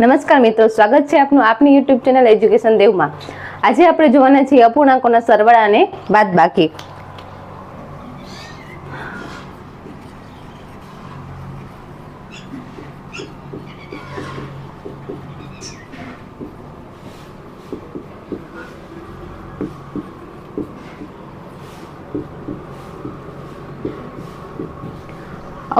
નમસ્કાર મિત્રો, સ્વાગત છે આપનું આપની યુટ્યુબ ચેનલ એજ્યુકેશન દેવમાં આજે આપણે જોવાના છીએ અપૂર્ણાંકોના સરવાળા અને બાદબાકી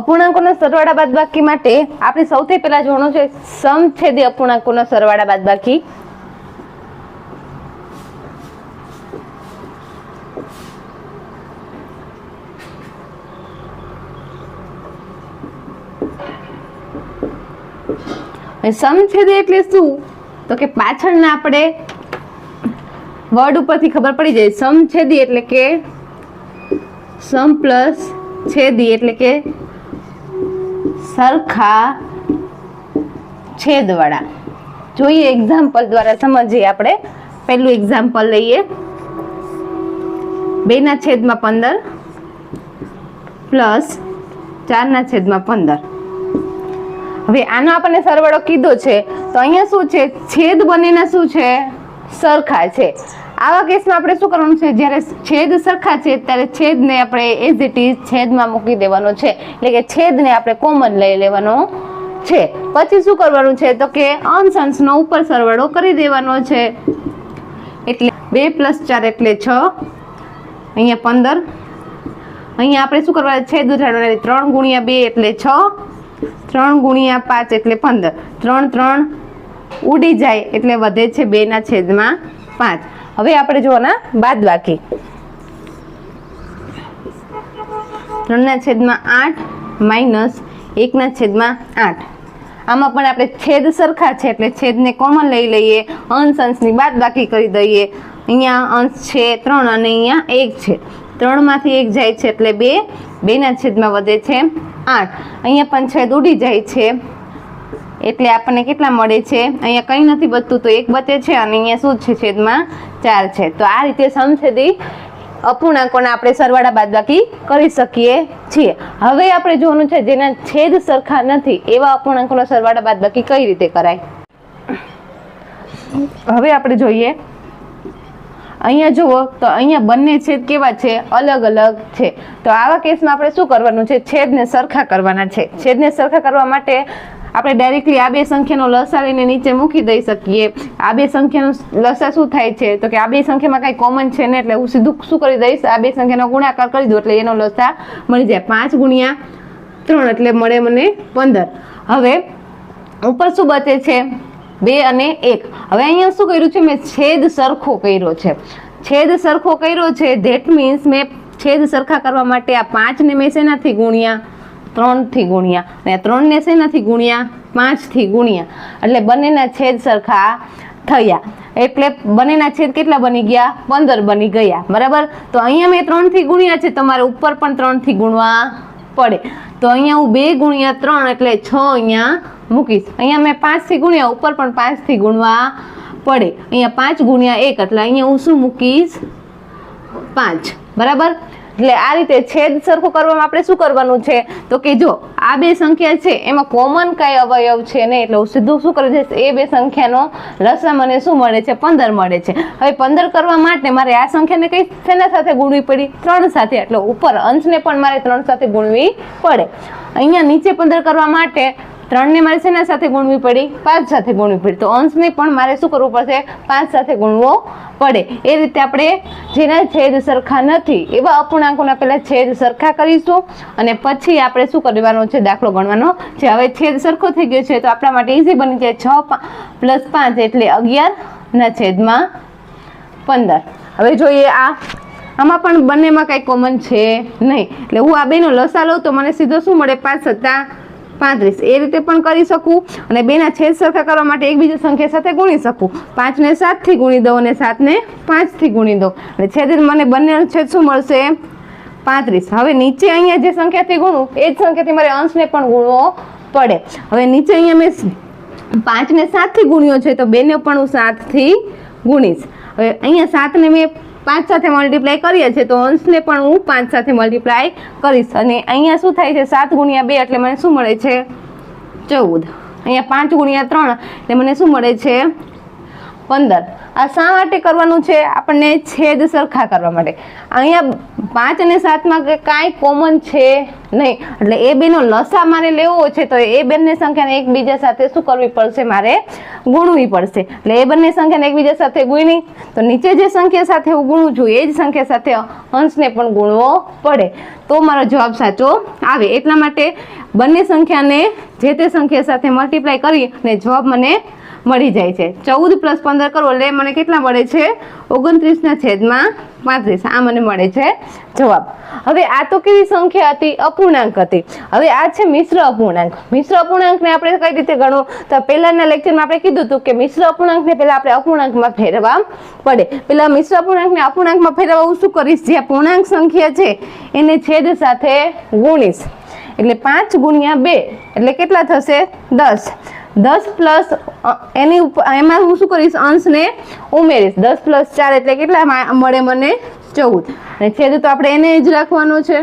અપૂર્ણાંકોના સરવાળા બાદબાકી માટે આપણે સૌથી પહેલા જોવાનું છે સમછેદી અપૂર્ણાંકોના સરવાળા બાદબાકી. સમછેદી એટલે શું? તો કે પાછળના આપણે વર્ડ ઉપરથી ખબર પડી જાય. સમછેદી એટલે કે સમ પ્લસ છેદી એટલે કે સરખા છેદવાળા. જોઈએ એક્ઝામ્પલ દ્વારા સમજીએ આપણે. પહેલું એક્ઝામ્પલ લઈએ. બેના છેદમાં પંદર પ્લસ ચારના છેદમાં પંદર. હવે આનો આપણને સરવાળો કીધો છે. તો અહીંયા શું છે? છેદ બંનેના શું છે? સરખા છે. આવા કેસમાં આપણે શું કરવાનું છે? જ્યારે છેદ સરખા છે, ત્યારે છેદને આપણે એઝ ઇટ ઇઝ છેદમાં મૂકી દેવાનો છે. એટલે કે છેદને આપણે કોમન લઈ લેવાનો છે. પછી શું કરવાનું છે? તો કે અંશ અંશનો ઉપર સરવાળો કરી દેવાનો છે. એટલે બે પ્લસ ચાર એટલે છ. અહીંયા પંદર. અહીંયા આપણે શું કરવાનું? છેદ ઉઠાડવાના ત્રણ ગુણ્યા બે એટલે છ. ત્રણ ગુણ્યા પાંચ એટલે પંદર. ત્રણ ત્રણ ઉડી જાય એટલે વધે છે બેના છેદમાં પાંચ. હવે આપણે જોવાના બાદ બાકી ત્રણના છેદમાં આઠ માઇનસ એકના છેદમાં આઠ. આમાં પણ આપણે છેદ સરખા છે, એટલે છેદને કોમન લઈ લઈએ, અંશ અંશની બાદ બાકી કરી દઈએ. અહીંયા અંશ છે ત્રણ અને અહીંયા એક છે. ત્રણમાંથી એક જાય છે, એટલે બે. બેના છેદમાં વધે છે આઠ. અહીંયા પણ છેદ ઉડી જાય છે. એટલે આપણને કેટલા મળે છે? અહીંયા કંઈ નથી બચતું, તો એક બચે છે અને અહીંયા શું છે? છેદમાં ચાર છે. તો આ રીતે સમછેદી અપૂર્ણાંકોના આપણે સરવાળા બાદબાકી કરી શકીએ છીએ. હવે આપણે જોવાનું છે જેના છેદ સરખા નથી, એવા અપૂર્ણાંકોનો સરવાળા બાદબાકી કઈ રીતે કરાય? હવે આપણે જોઈએ. અહીંયા જુઓ, તો અહીંયા બંને છેદ કેવા છે? અલગ અલગ છે. તો આવા કેસમાં આપણે શું કરવાનું છે? છેદને સરખા કરવાના છેદને સરખા કરવા માટે આપણે ડાયરેક્ટલી આ બે સંખ્યાનો લસા લઈને નીચે મૂકી દઈ શકીએ. આ બે સંખ્યાનો લસા શું થાય છે? તો કે આ બે સંખ્યામાં કાંઈ કોમન છે ને એટલે હું સીધું શું કરી દઈશ? આ બે સંખ્યાનો ગુણાકાર કરી દઉં એટલે એનો લસા મળી જાય પાંચ ગુણ્યા ત્રણ એટલે મળે મને પંદર. હવે ઉપર શું બચે છે? બે અને એક. હવે અહીંયા શું કર્યું છે? મેં છેદ સરખો કર્યો છે. છેદ સરખો કર્યો છે ધેટ મીન્સ મેં છેદ સરખા કરવા માટે આ પાંચને મેં શેનાથી ગુણ્યા? ત્રણથી ગુણ્યા. અને ત્રણને શેનાથી ગુણ્યા? પાંચથી ગુણ્યા. એટલે બંનેના છેદ સરખા થયા. એટલે બંનેના છેદ કેટલા બની ગયા? પંદર બની ગયા. બરાબર? તો અહીંયા મેં ત્રણથી ગુણ્યા છે. તમારે ઉપર પણ ત્રણથી ગુણવા પડે. તો અહીંયા હું બે ગુણ્યા ત્રણ એટલે છ અહીંયા મૂકીશ. અહીંયા મેં પાંચથી ગુણ્યા. ઉપર પણ પાંચથી ગુણવા પડે. અહીંયા પાંચ ગુણ્યા એક. એટલે અહીંયા હું શું મૂકીશ? પાંચ. બરાબર? એટલે આ રીતે છેદ સરખો કરવામાં આપણે શું કરવાનું છે? તો કે જો, આ બે સંખ્યા છે, એમાં કોમન કાંઈ અવયવ છે ને એટલે સીધું શું કરે છે એ બે સંખ્યાનો લસા મને શું મળે છે? પંદર મળે છે. હવે પંદર કરવા માટે મારે આ સંખ્યાને કઈ શેના સાથે ગુણવી પડી? ત્રણ સાથે. એટલે ઉપર અંશને પણ મારે ત્રણ સાથે ગુણવી પડે. અહીંયા નીચે પંદર કરવા માટે ત્રણને મારે શેના સાથે ગુણવી પડી? પાંચ સાથે ગુણવી પડી. તો અંશને પણ મારે શું કરવું પડશે? પાંચ સાથે ગુણવો પડે. એ રીતે આપણે જેના છેદ સરખા નથી, એવા અપૂર્ણાંકોના પહેલાં છેદ સરખા કરીશું અને પછી આપણે શું કરવાનો છે? દાખલો ગણવાનો છે. હવે છેદ સરખો થઈ ગયો છે, તો આપણા માટે ઇઝી બની જાય. છ પ્લસ પાંચ એટલે અગિયારના છેદમાં પંદર. હવે જોઈએ આ. આમાં પણ બંનેમાં કાંઈ કોમન છે નહીં. એટલે હું આ બેનો લસા લઉં તો મને સીધો શું મળે? પાંચ સત્તા પાંત્રીસ. એ રીતે પણ કરી શકું અને બેના છેદ સરખા કરવા માટે એકબીજા સંખ્યા સાથે ગુણી શકું. પાંચને સાતથી ગુણી દઉં અને સાતને પાંચથી ગુણી દઉં. અને છેદ મને બંને છેદ શું મળશે? પાંત્રીસ. હવે નીચે અહીંયા જે સંખ્યાથી ગુણું, એ જ સંખ્યાથી મારે અંશને પણ ગુણવો પડે. હવે નીચે અહીંયા મેં પાંચને સાતથી ગુણ્યો છે, તો બેને પણ હું સાતથી ગુણીશ. હવે અહીંયા સાતને મેં પાંચ સાથે મલ્ટીપ્લાય કરીએ છીએ તો અંશને પણ હું પાંચ સાથે મલ્ટીપ્લાય કરીશ. અને અહીંયા શું થાય છે? સાત ગુણ્યા બે એટલે મને શું મળે છે? ચૌદ. અહીંયા પાંચ ગુણ્યા ત્રણ એટલે મને શું મળે છે? પંદર. આ શા માટે કરવાનું છે? આપણને છેદ સરખા કરવા માટે. અહીંયા પાંચ અને સાતમાં કાંઈ કોમન છે નહીં. એટલે એ બેનો લસા મારે લેવો છે, તો એ બંને સંખ્યાને એકબીજા સાથે શું કરવી પડશે? મારે ગુણવી પડશે. એટલે એ બંને સંખ્યાને એકબીજા સાથે ગુણી. તો નીચે જે સંખ્યા સાથે હું ગુણું છું, એ જ સંખ્યા સાથે અંશને પણ ગુણવો પડે. તો મારો જવાબ સાચો આવે. એટલા માટે બંને સંખ્યાને જે તે સંખ્યા સાથે મલ્ટીપ્લાય કરી અને જવાબ મને મળી જાય છે. ચૌદ પ્લસ પંદર કરો એટલે મને કેટલા મળે છે? ઓગણત્રીસના છેદમાં પાંત્રીસ. આ મને મળે છે જવાબ. હવે આ તો કેવી સંખ્યા હતી? અપૂર્ણાંક હતી. હવે આ છે મિશ્ર અપૂર્ણાંક. મિશ્ર અપૂર્ણાંકને આપણે કઈ રીતે ગણવું તો પહેલાના લેક્ચરમાં આપણે કીધું હતું કે મિશ્ર અપૂર્ણાંકને પહેલા આપણે અપૂર્ણાંકમાં ફેરવવા પડે. પહેલાં મિશ્ર અપૂર્ણાંકને અપૂર્ણાંકમાં ફેરવવા હું શું કરીશ? જે પૂર્ણાંક સંખ્યા છે, એને છેદ સાથે ગુણીશ. એટલે પાંચ ગુણ્યા બે. એટલે કેટલા થશે? દસ. દસ પ્લસ એની ઉપર એમાં હું શું કરીશ? અંશને ઉમેરીશ. દસ પ્લસ ચાર એટલે કેટલા? મળે મને ચૌદ. અને છેદ તો આપણે એને જ રાખવાનો છે.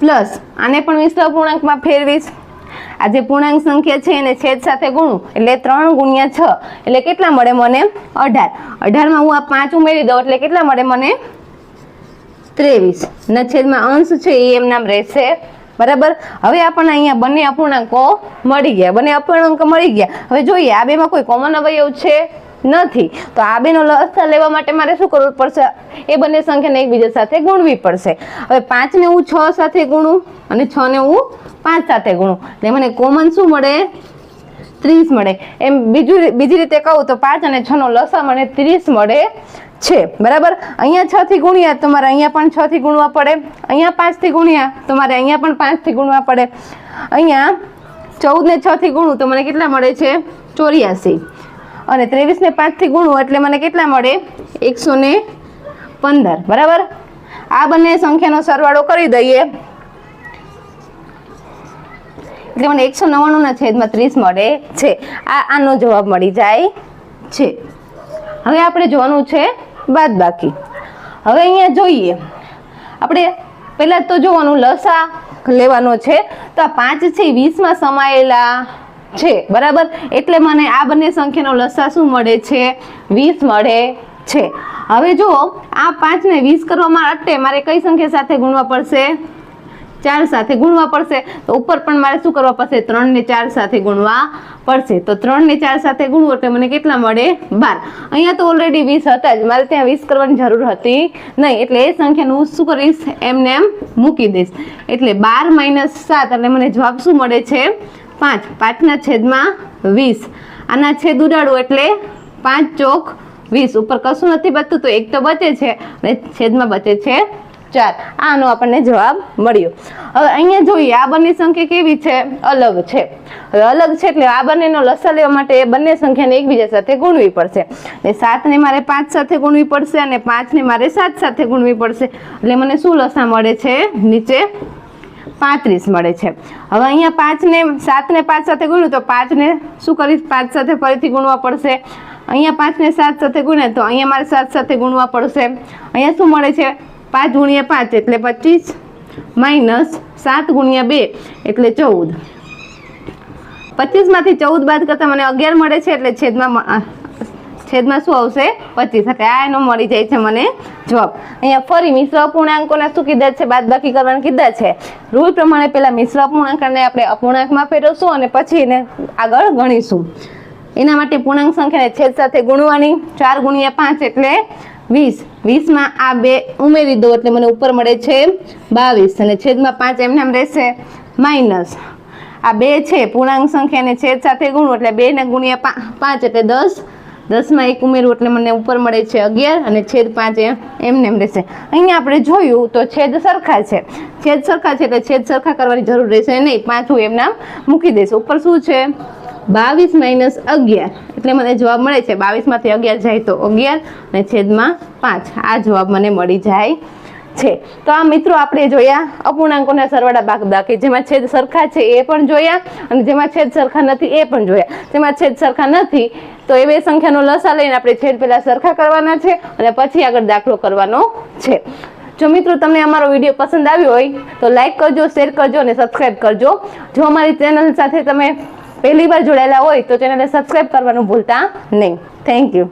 પ્લસ, આને પણ વિશ્વ પૂર્ણાંકમાં ફેરવીશ. આ જે પૂર્ણાંક સંખ્યા છે એને છેદ સાથે ગુણું. એટલે ત્રણ ગુણ્યા છ. એટલે કેટલા મળે મને? અઢાર. અઢારમાં હું આ પાંચ ઉમેરી દઉં એટલે કેટલા મળે મને? ત્રેવીસ. ના છેદમાં અંશ છે એ એમ નામ રહેશે બરાબર? હવે આપણને અહીંયા બંને અપૂર્ણાંકો મળી ગયા. બંને અપૂર્ણાંકો મળી ગયા. હવે જોઈએ, આ બેમાં કોઈ કોમન અવયવ છે નથી. તો આ બેનો લસા લેવા માટે મારે શું કરવું પડશે? એ બંને સંખ્યાને એકબીજા સાથે ગુણવી પડશે. હવે પાંચને હું છ સાથે ગુણું અને છને હું પાંચ સાથે ગુણું. એટલે મને કોમન શું મળે? ત્રીસ મળે. એમ બીજું બીજી રીતે કહું તો પાંચ અને છનો લસા મને ત્રીસ મળે. છે. બરાબર? અહીંયા છ થી ગુણ્યા તો મારે અહીંયા પણ છ થી ગુણવા પડે. અહીંયા પાંચથી ગુણ્યા તો મારે અહીંયા પણ પાંચથી ગુણવા પડે. અહીંયા ચૌદ ને છ થી ગુણું તો મને કેટલા મળે છે? ચોર્યાસી. અને ત્રેવીસ ને પાંચથી ગુણું એટલે મને કેટલા મળે? એકસો ને પંદર. બરાબર? આ બંને સંખ્યાનો સરવાળો કરી દઈએ. એટલે મને એકસો નવ્વાણુંના છેદમાં ત્રીસ મળે છે. આ આનો જવાબ મળી જાય છે. હવે આપણે જોવાનું છે બાદ બાકી. હવે અહીંયા જોઈએ. આપણે પહેલાં તો જોવાનું લસા લેવાનો છે. તો આ પાંચ છે વીસમાં સમાયેલા છે. બરાબર? એટલે મને આ બંને સંખ્યાનો લસા શું મળે છે? વીસ મળે છે. હવે જો આ પાંચને વીસ કરવા માટે મારે કઈ સંખ્યા સાથે ગુણવા પડશે? ચાર સાથે ગુણવા પડશે. તો ઉપર પણ મારે શું કરવા પડશે? ત્રણ ને ચાર સાથે ગુણવા પડશે. તો ત્રણ ને ચાર સાથે ગુણવું એટલે મને કેટલા મળે? બાર. અહીંયા તો ઓલરેડી વીસ હતા જ. મારે ત્યાં વીસ કરવાની જરૂર હતી નહીં. એટલે એ સંખ્યાનું શું કરીશ? એમને એમ મૂકી દઈશ. એટલે બાર માઇનસ સાત, એટલે મને જવાબ શું મળે છે? પાંચ. પાંચના છેદમાં વીસ. આના છેદ ઉડાડું એટલે પાંચ ચોક વીસ. ઉપર કશું નથી બચતું, તો એક તો બચે છે. અને છેદમાં બચે છે ચાર. આનો આપણને જવાબ મળ્યો. હવે અહીંયા જોઈએ, આ બંને સંખ્યા કેવી છે? અલગ છે. હવે અલગ છે એટલે આ બંનેનો લસા લેવા માટે એ બંને સંખ્યાને એકબીજા સાથે ગુણવી પડશે. એટલે સાતને મારે પાંચ સાથે ગુણવી પડશે અને પાંચને મારે સાત સાથે ગુણવી પડશે. એટલે મને શું લસા મળે છે? નીચે પાંત્રીસ મળે છે. હવે અહીંયા પાંચને, સાતને પાંચ સાથે ગુણ્યું તો પાંચને શું કરીશ પાંચ સાથે ફરીથી ગુણવા પડશે. અહીંયા પાંચને સાત સાથે ગુણ્યા તો અહીંયા મારે સાત સાથે ગુણવા પડશે. અહીંયા શું મળે છે? પાંચ ગુણ્યા પાંચ એટલે પચીસ, માઇનસ સાત ગુણ્યા બે એટલે ચૌદ. પચીસમાંથી ચૌદ બાદ કરતાં મને અગિયાર મળે છે એટલે છેદમાં છેદમાં શું આવશે? પચીસ. એટલે આ એનો મળી જાય છે મને જવાબ. અહીંયા ફરી મિશ્ર અપૂર્ણાંકોને શું કીધા છે? બાદ બાકી કરવાનું કીધા છે. રૂલ પ્રમાણે પહેલાં મિશ્ર અપૂર્ણાંકને આપણે અપૂર્ણાંકમાં ફેરવશું અને પછી એને આગળ ગણીશું. એના માટે પૂર્ણાંક સંખ્યાને છેદ સાથે ગુણવાની ચાર ગુણ્યા પાંચ એટલે વીસ. વીસમાં આ બે ઉમેરી દો એટલે મને ઉપર મળે છે બાવીસ. અને છેદમાં પાંચ એમને રહેશે માઇનસ. આ બે છે, પૂર્ણાંક સંખ્યાને છેદ સાથે ગુણવું એટલે બે ને ગુણ્યા પાંચ એટલે દસ. દસમાં એક ઉમેરવું એટલે મને ઉપર મળે છે અગિયાર અને છેદ પાંચ એમને એમ રહેશે. અહીંયા આપણે જોયું તો છેદ સરખા છે. છેદ સરખા છે એટલે છેદ સરખા કરવાની જરૂર રહેશે નહીં. પાંચ હું એમના મૂકી દઈશ. ઉપર શું છે? બાવીસ માઇનસ અગિયાર. એટલે મને જવાબ મળે છે. બાવીસમાંથી અગિયાર જાય તો અગિયાર અને છેદમાં પાંચ. આ જવાબ મને મળી જાય છે. તો આ મિત્રો આપણે જોયા અપૂર્ણાંકોના સરવાળા બાગ બાકી. જેમાં છેદ સરખા છે એ પણ જોયા અને જેમાં છેદ સરખા નથી એ પણ જોયા. જેમાં છેદ સરખા નથી તો એ બે સંખ્યાનો લસા લઈને આપણે છેદ પહેલાં સરખા કરવાના છે અને પછી આગળ દાખલો કરવાનો છે. જો મિત્રો તમને અમારો વીડિયો પસંદ આવ્યો હોય તો લાઇક કરજો શેર કરજો અને સબસ્ક્રાઈબ કરજો. જો અમારી ચેનલ સાથે તમે પહેલી વાર જોડાયેલા હોય તો ચેનલને સબસ્ક્રાઈબ કરવાનું ભૂલતા નહીં. Thank you